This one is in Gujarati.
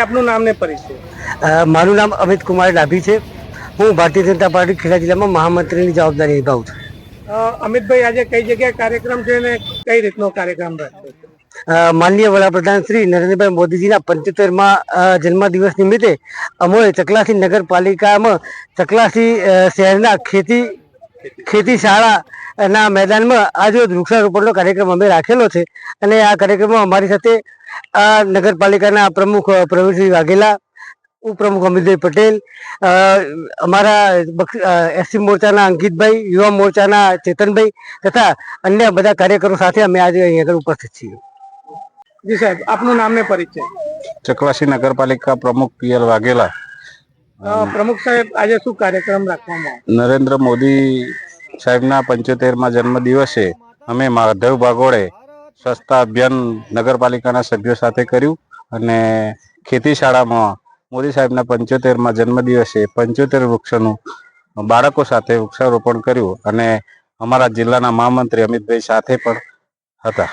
આપનું નામ ને પરિચય. મારું નામ અમિત કુમાર ડાભી છે. હું ભારતીય જનતા પાર્ટી ખેડા જિલ્લામાં મહામંત્રીની જવાબદારી નિભાવું છું. અમિતભાઈ આજે કઈ જગ્યાએ કાર્યક્રમ છે ને કઈ રીતનો કાર્યક્રમ રહેશે માનનીય વડાપ્રધાન શ્રી નરેન્દ્રભાઈ મોદીજીના પંચોતેરમાં જન્મદિવસ નિમિત્તે અમોએ ચકલાસી નગરપાલિકામાં ચકલાસી શહેરના ખેતી ખેતી શાળાના મેદાનમાં આજે વૃક્ષારોપણનો કાર્યક્રમ અમે રાખેલો છે. અને આ કાર્યક્રમમાં અમારી સાથે આ નગરપાલિકાના પ્રમુખ પ્રવીણસિંહ વાઘેલા ઉપપ્રમુખ અમિતભાઈ પટેલ અમારા એસસી મોરચાના અંકિતભાઈ યુવા મોરચાના ચેતનભાઈ તથા અન્ય બધા કાર્યકરો સાથે અમે આજે અહીં આગળ ઉપસ્થિત છીએ. જી સાહેબ આપનું નામ ને પરિચય? ચકવાસી નગરપાલિકા પ્રમુખ પીએલ વાઘેલા. પ્રમુખ સાહેબ આજે શું કાર્યક્રમ રાખવામાં નરેન્દ્ર મોદી સાહેબના પંચોતેરમાં જન્મદિવસે અમે માધવ ભાગોળે સ્વચ્છતા અભિયાન નગરપાલિકાના સભ્યો સાથે કર્યું અને ખેતી શાળામાં મોદી સાહેબના પંચોતેરમાં જન્મદિવસે પંચોતેર વૃક્ષોનું બાળકો સાથે વૃક્ષારોપણ કર્યું અને અમારા જિલ્લાના મહામંત્રી અમિતભાઈ સાથે પણ હતા.